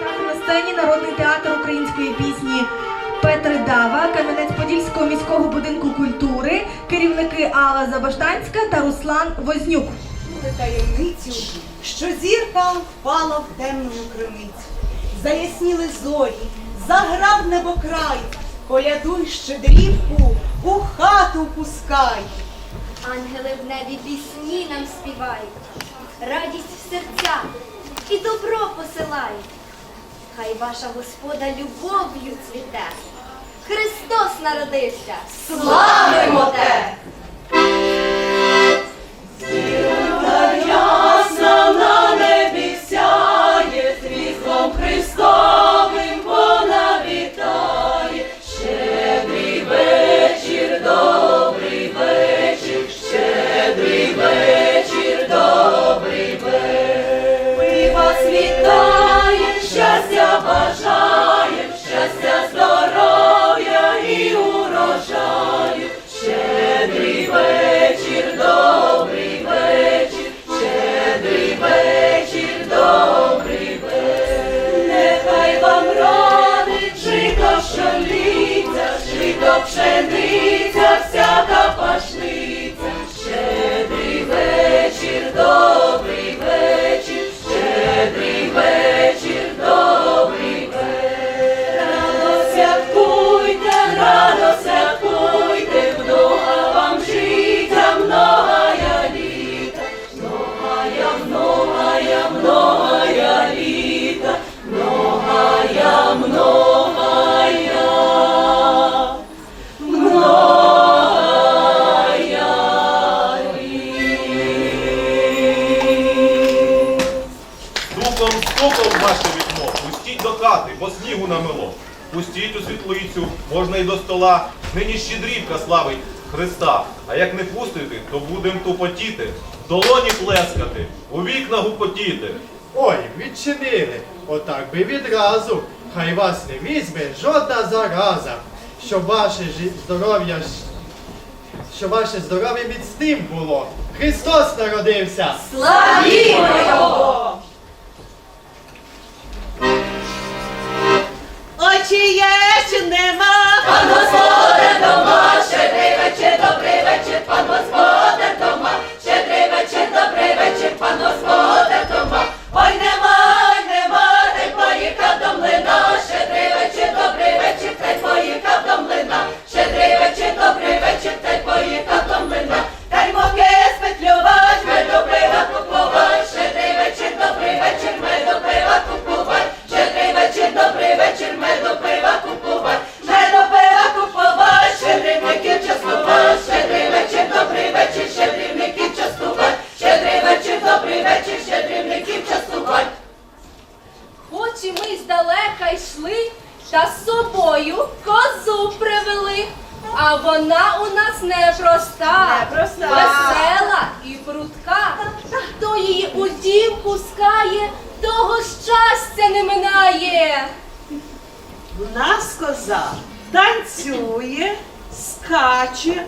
На сцені Народний театр української пісні Петри Дава, Кам'янець-Подільського міського будинку культури, керівники Алла Забаштанська та Руслан Вознюк. Таємницю, що зірка впала в темну криницю. Заясніли зорі, заграв небокрай, колядуй щедрівку, у хату пускай. Ангели в небі пісні нам співають, радість в серця і добро посилають. Хай ваша господа любов'ю цвіте. Христос народився! Славимо те! Намело. Пустіть у світлицю, можна й до стола. Нині щедрівка славить Христа. А як не пустити, то будем тупотіти, в долоні плескати, у вікна гупотіти. Ой, відчинили, отак би відразу, хай вас не візьме жодна зараза, щоб ваше здоров'я, ж- щоб ваше здоров'я міцним було. Христос народився! Славімо його! Йшли, та з собою козу привели. А вона у нас непроста, Непроста. весела і прудка. Хто її у дім пускає, того щастя не минає. В нас коза танцює, скаче,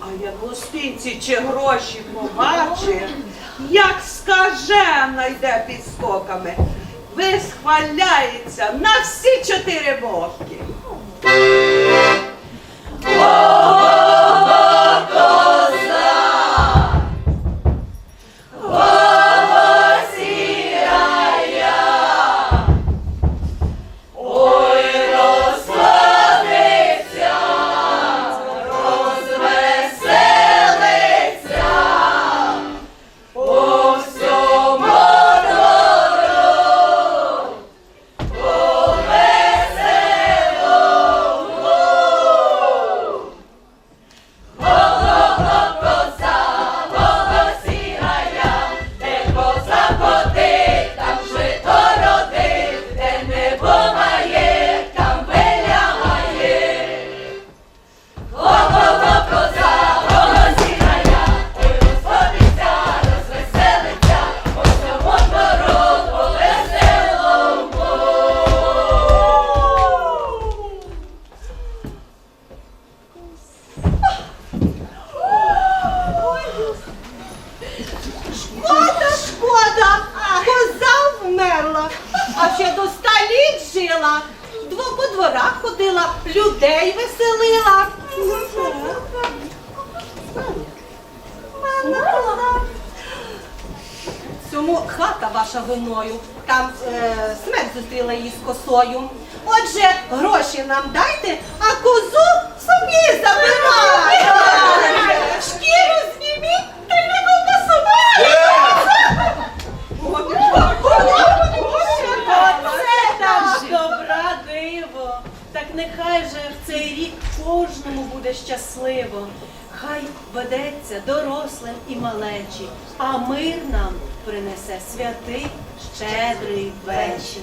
а як гостинці чи гроші побачить, як скажена йде під скоками, висхваляється на всі чотири боки. ходила, людей веселила. Цьому хата ваша виною, там е, смерть зустріла її з косою. Отже, гроші нам дайте, а козу нехай же в цей рік кожному буде щасливо, хай ведеться дорослим і малечі, а мир нам принесе святий щедрий вечір.